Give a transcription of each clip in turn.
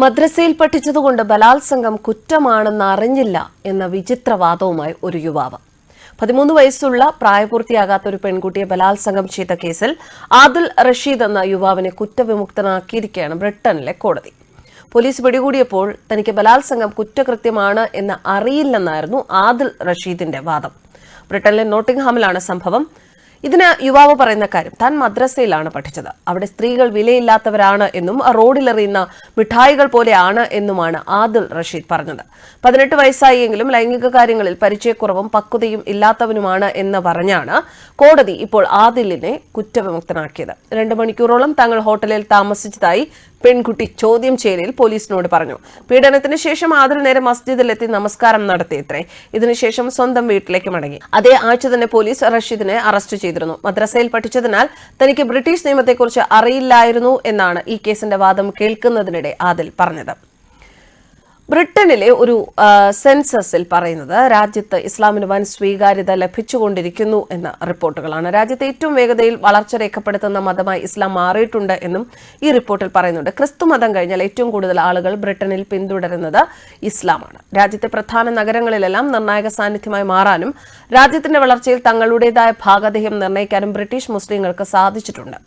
മദ്രസയിൽ പഠിച്ചതുകൊണ്ട് ബലാത്സംഗം കുറ്റമാണെന്ന് അറിഞ്ഞില്ല എന്ന വിചിത്രവാദവുമായി ഒരു യുവാവ്. പതിമൂന്ന് വയസ്സുള്ള പ്രായപൂർത്തിയാകാത്ത ഒരു പെൺകുട്ടിയെ ബലാത്സംഗം ചെയ്ത കേസിൽ ആദുൽ റഷീദ് എന്ന യുവാവിനെ കുറ്റവിമുക്തനാക്കിയിരിക്കുകയാണ് ബ്രിട്ടനിലെ കോടതി. പോലീസ് പിടികൂടിയപ്പോൾ തനിക്ക് ബലാത്സംഗം കുറ്റകൃത്യമാണ് എന്ന് അറിയില്ലെന്നായിരുന്നു ആദിൽ റഷീദിന്റെ വാദം. ബ്രിട്ടനിലെ നോട്ടിംഗ്ഹാമിലാണ് സംഭവം. ഇതിന് യുവാവ് പറയുന്ന കാര്യം താൻ മദ്രസയിലാണ് പഠിച്ചത്. അവിടെ സ്ത്രീകൾ വിലയില്ലാത്തവരാണ് എന്നും റോഡിലെറിയുന്ന മിഠായികൾ പോലെയാണ് എന്നുമാണ് ആദിൽ റഷീദ് പറഞ്ഞത്. പതിനെട്ട് വയസ്സായെങ്കിലും ലൈംഗിക കാര്യങ്ങളിൽ പരിചയക്കുറവും പക്വതയും ഇല്ലാത്തവനുമാണ് എന്ന് പറഞ്ഞാണ് കോടതി ഇപ്പോൾ ആദിലിനെ കുറ്റവിമുക്തനാക്കിയത്. രണ്ട് മണിക്കൂറോളം തങ്ങൾ ഹോട്ടലിൽ താമസിച്ചതായി പെൺകുട്ടി ചോദ്യം ചെയ്യലിൽ പോലീസിനോട് പറഞ്ഞു. പീഡനത്തിന് ശേഷം ആദിൽ നേരെ മസ്ജിദിലെത്തി നമസ്കാരം നടത്തിയത്രേ. ഇതിനുശേഷം സ്വന്തം വീട്ടിലേക്ക് മടങ്ങി. അതേ ആഴ്ച തന്നെ പോലീസ് റഷീദിനെ അറസ്റ്റ് ചെയ്തിരുന്നു. മദ്രസയിൽ പഠിച്ചതിനാൽ തനിക്ക് ബ്രിട്ടീഷ് നിയമത്തെക്കുറിച്ച് അറിയില്ലായിരുന്നു എന്നാണ് ഈ കേസിന്റെ വാദം കേൾക്കുന്നതിനിടെ ആദിൽ പറഞ്ഞത്. ബ്രിട്ടനിലെ ഒരു സെൻസസിൽ പറയുന്നത് രാജ്യത്ത് ഇസ്ലാമിന് വൻ സ്വീകാര്യത ലഭിച്ചുകൊണ്ടിരിക്കുന്നു എന്ന റിപ്പോർട്ടുകളാണ്. രാജ്യത്തെ ഏറ്റവും വേഗതയിൽ വളർച്ച രേഖപ്പെടുത്തുന്ന മതമായി ഇസ്ലാം മാറിയിട്ടുണ്ട് എന്നും ഈ റിപ്പോർട്ടിൽ പറയുന്നുണ്ട്. ക്രിസ്തു മതം കഴിഞ്ഞാൽ ഏറ്റവും കൂടുതൽ ആളുകൾ ബ്രിട്ടനിൽ പിന്തുടരുന്നത് ഇസ്ലാമാണ്. രാജ്യത്തെ പ്രധാന നഗരങ്ങളിലെല്ലാം നിർണായക സാന്നിധ്യമായി മാറാനും രാജ്യത്തിന്റെ വളർച്ചയിൽ തങ്ങളുടേതായ ഭാഗധേയം നിർണയിക്കാനും ബ്രിട്ടീഷ് മുസ്ലിങ്ങൾക്ക് സാധിച്ചിട്ടുണ്ട്.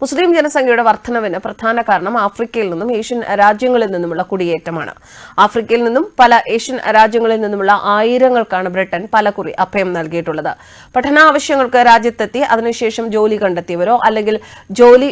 മുസ്ലിം ജനസംഖ്യയുടെ വർധനവിന് പ്രധാന കാരണം ആഫ്രിക്കയിൽ നിന്നും ഏഷ്യൻ രാജ്യങ്ങളിൽ നിന്നുമുള്ള കുടിയേറ്റമാണ്. ആഫ്രിക്കയിൽ നിന്നും പല ഏഷ്യൻ രാജ്യങ്ങളിൽ നിന്നുമുള്ള ആയിരങ്ങൾക്കാണ് ബ്രിട്ടൻ പലകുറി അഭയം നൽകിയിട്ടുള്ളത്. പഠനാവശ്യങ്ങൾക്ക് രാജ്യത്തെത്തി അതിനുശേഷം ജോലി കണ്ടെത്തിയവരോ അല്ലെങ്കിൽ ജോലി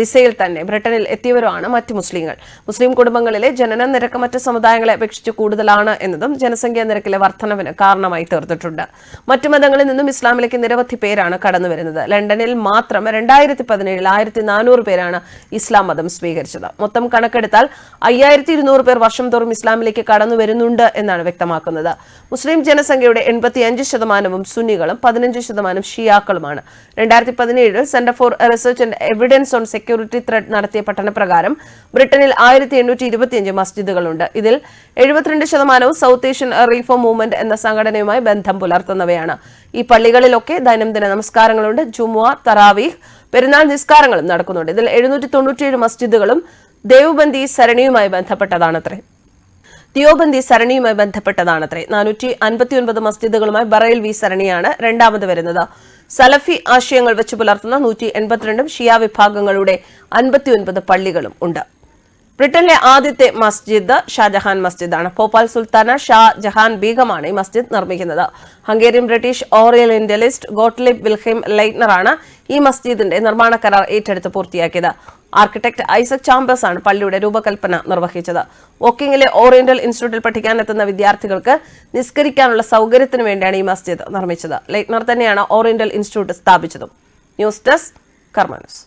വിസയിൽ തന്നെ ബ്രിട്ടനിൽ എത്തിയവരോ ആണ് മറ്റ് മുസ്ലിങ്ങൾ. മുസ്ലിം കുടുംബങ്ങളിലെ ജനന നിരക്ക് മറ്റ് സമുദായങ്ങളെ അപേക്ഷിച്ച് കൂടുതലാണ് എന്നതും ജനസംഖ്യാ നിരക്കിലെ വർധനവിന് കാരണമായി തീർന്നിട്ടുണ്ട്. മറ്റു മതങ്ങളിൽ നിന്നും ഇസ്ലാമിലേക്ക് നിരവധി പേരാണ് കടന്നുവരുന്നത്. ലണ്ടനിൽ മാത്രം രണ്ടായിരത്തി പതിനേഴിൽ ആയിരത്തി നാനൂറ് പേരാണ് ഇസ്ലാം മതം സ്വീകരിച്ചത്. മൊത്തം കണക്കെടുത്താൽ അയ്യായിരത്തി ഇരുന്നൂറ് പേർ വർഷം തോറും ഇസ്ലാമിലേക്ക് കടന്നു വരുന്നുണ്ട് എന്നാണ് വ്യക്തമാക്കുന്നത്. മുസ്ലിം ജനസംഖ്യയുടെ എൺപത്തി അഞ്ച് ശതമാനവും സുന്നികളും പതിനഞ്ച് ശതമാനം ഷിയാക്കളുമാണ്. രണ്ടായിരത്തി പതിനേഴിൽ center for research and evidence on security threat നടത്തിയ പഠനപ്രകാരം ബ്രിട്ടനിൽ ആയിരത്തി എണ്ണൂറ്റി ഇരുപത്തിയഞ്ച് മസ്ജിദുകളുണ്ട്. ഇതിൽ എഴുപത്തിരണ്ട് ശതമാനവും സൗത്ത് ഏഷ്യൻ റീഫോം മൂവ്മെന്റ് എന്ന സംഘടനയുമായി ബന്ധം പുലർത്തുന്നവയാണ്. ഈ പള്ളികളിലൊക്കെ ദൈനംദിന നമസ്കാരങ്ങളുണ്ട്. ജുമുഅ തറാവീഹ് പെരുന്നാൾ നിസ്കാരങ്ങളും നടക്കുന്നുണ്ട്. ഇതിൽ എഴുന്നൂറ്റി തൊണ്ണൂറ്റിയേഴ് മസ്ജിദുകളും ദേവബന്ദി സരണിയുമായി ബന്ധപ്പെട്ടതാണത്രേ. ദിയോബന്ദി സരണിയുമായി ബന്ധപ്പെട്ടതാണത്രേ. നാനൂറ്റി അൻപത്തിയൊൻപത് മസ്ജിദുകളുമായി ബറയിൽ വി സരണിയാണ് രണ്ടാമത് വരുന്നത്. സലഫി ആശയങ്ങൾ വെച്ച് പുലർത്തുന്ന നൂറ്റി എൺപത്തിരണ്ടും ഷിയ വിഭാഗങ്ങളുടെ അൻപത്തിയൊൻപത് പള്ളികളും ഉണ്ട്. ബ്രിട്ടനിലെ ആദ്യത്തെ മസ്ജിദ് ഷാജഹാൻ മസ്ജിദാണ്. ഭോപ്പാൽ സുൽത്താന ഷാ ജഹാൻ ബീഗമാണ് ഈ മസ്ജിദ് നിർമ്മിക്കുന്നത്. Hungarian British orientalist Gottlieb Wilhelm ലൈറ്റ്നറാണ് ഈ മസ്ജിദിന്റെ നിർമ്മാണ കരാർ ഏറ്റെടുത്ത് പൂർത്തിയാക്കിയത്. ആർക്കിടെക്ട് ഐസക് ചാമ്പേഴ്സ് ആണ് പള്ളിയുടെ രൂപകൽപ്പന നിർവഹിച്ചത്. വോക്കിംഗിലെ ഓറിയന്റൽ ഇൻസ്റ്റിറ്റ്യൂട്ടിൽ പഠിക്കാനെത്തുന്ന വിദ്യാർത്ഥികൾക്ക് നിസ്കരിക്കാനുള്ള സൗകര്യത്തിന് വേണ്ടിയാണ് ഈ മസ്ജിദ് നിർമ്മിച്ചത്. ലൈറ്റ്നർ തന്നെയാണ് ഓറിയന്റൽ ഇൻസ്റ്റിറ്റ്യൂട്ട് സ്ഥാപിച്ചതും. News desk കർമാനസ്